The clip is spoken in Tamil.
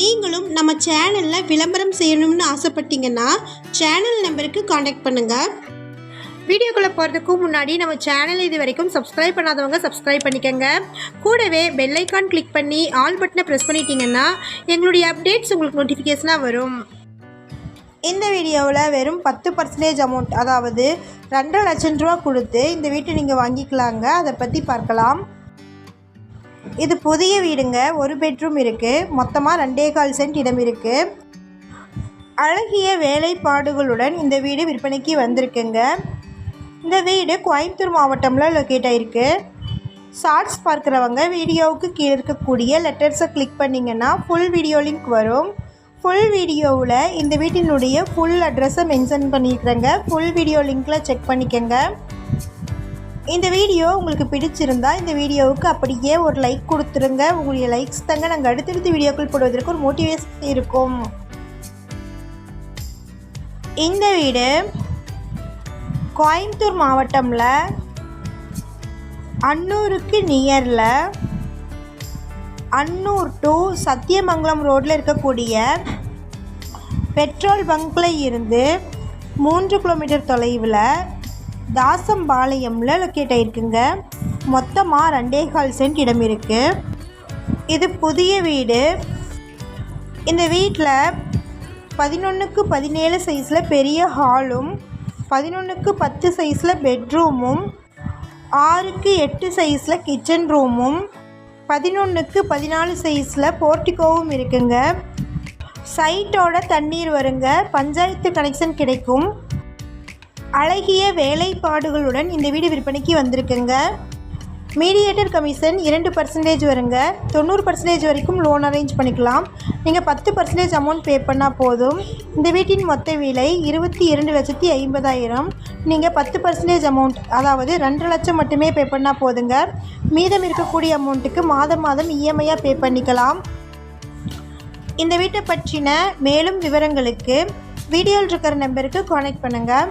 நீங்களும் நம்ம சேனலில் விளம்பரம் செய்யணும்னு ஆசைப்பட்டீங்கன்னா சேனல் நம்பருக்கு காண்டாக்ட் பண்ணுங்கள் வீடியோக்குள்ளே போகிறதுக்கு முன்னாடி நம்ம சேனல் இது வரைக்கும் சப்ஸ்கிரைப் பண்ணாதவங்க சப்ஸ்கிரைப் பண்ணிக்கோங்க. கூடவே பெல்லைக்கான் கிளிக் பண்ணி ஆல் பட்டனை ப்ரெஸ் பண்ணிட்டீங்கன்னா எங்களுடைய அப்டேட்ஸ் உங்களுக்கு நோட்டிஃபிகேஷனாக வரும். இந்த வீடியோவில் வெறும் பத்து பர்சன்டேஜ் அமௌண்ட் அதாவது ரெண்டரை லட்சம் ரூபா கொடுத்து இந்த வீட்டை நீங்கள் வாங்கிக்கலாங்க. அதை பற்றி பார்க்கலாம். இது புதிய வீடுங்க. ஒரு பெட்ரூம் இருக்குது மொத்தமாக ரெண்டே கால் சென்ட் இடம் இருக்குது அழகிய வேலைப்பாடுகளுடன் இந்த வீடு விற்பனைக்கு வந்திருக்குங்க. இந்த வீடு கோயம்புத்தூர் மாவட்டமில் லொக்கேட் ஆகிருக்கு ஷார்ட்ஸ் பார்க்குறவங்க வீடியோவுக்கு கீழே இருக்கக்கூடிய லெட்டர்ஸை கிளிக் பண்ணிங்கன்னா ஃபுல் வீடியோ லிங்க் வரும். ஃபுல் வீடியோவில் இந்த வீட்டினுடைய ஃபுல் அட்ரஸை மென்ஷன் பண்ணியிருக்கிறேங்க. ஃபுல் வீடியோ லிங்க்கில் செக் பண்ணிக்கோங்க. இந்த வீடியோ உங்களுக்கு பிடிச்சிருந்தா இந்த வீடியோவுக்கு அப்படியே ஒரு லைக் கொடுத்துருங்க. உங்களுடைய லைக்ஸ் தாங்க நாங்கள் அடுத்தடுத்த வீடியோக்கள் போடுவதற்கு ஒரு மோட்டிவேஷன் இருக்கும். இந்த வீடு கோயம்புத்தூர் மாவட்டமில் அன்னூருக்கு நியரில் அன்னூர் டு சத்தியமங்கலம் ரோட்டில் இருக்கக்கூடிய பெட்ரோல் பங்க்கில் இருந்து மூன்று கிலோமீட்டர் தொலைவில் தாசம்பாளையமில் லொக்கேட் ஆகிருக்குங்க மொத்தமாக ரெண்டே கால் சென்ட் இடம் இருக்குது இது புதிய வீடு. இந்த வீட்டில் பதினொன்றுக்கு பதினேழு சைஸில் பெரிய ஹாலும் பதினொன்றுக்கு பத்து சைஸில் பெட்ரூமும் ஆறுக்கு எட்டு சைஸில் கிச்சன் ரூமும் பதினொன்றுக்கு பதினாலு சைஸில் போர்ட்டிகோவும் இருக்குங்க. சைட்டோட தண்ணீர் வருங்க. பஞ்சாயத்து கனெக்ஷன் கிடைக்கும். அழகிய வேலைப்பாடுகளுடன் இந்த வீடு விற்பனைக்கு வந்திருக்குங்க. மீடியேட்டர் கமிஷன் இரண்டு பர்சன்டேஜ் வருங்க. தொண்ணூறு பர்சன்டேஜ் வரைக்கும் லோன் அரேஞ்ச் பண்ணிக்கலாம். நீங்கள் பத்து பர்சன்டேஜ் அமௌண்ட் பே பண்ணால் போதும். இந்த வீட்டின் மொத்த விலை இருபத்தி இரண்டு லட்சத்தி ஐம்பதாயிரம். நீங்கள் பத்து பர்சன்டேஜ் அமௌண்ட் அதாவது ரெண்டு லட்சம் மட்டுமே பே பண்ணால் போதுங்க. மீதம் இருக்கக்கூடிய அமௌண்ட்டுக்கு மாதம் மாதம் இஎம்ஐயாக பே பண்ணிக்கலாம். இந்த வீட்டை பற்றின மேலும் விவரங்களுக்கு வீடியோவில் இருக்கிற நம்பருக்கு கான்டாக்ட் பண்ணுங்கள்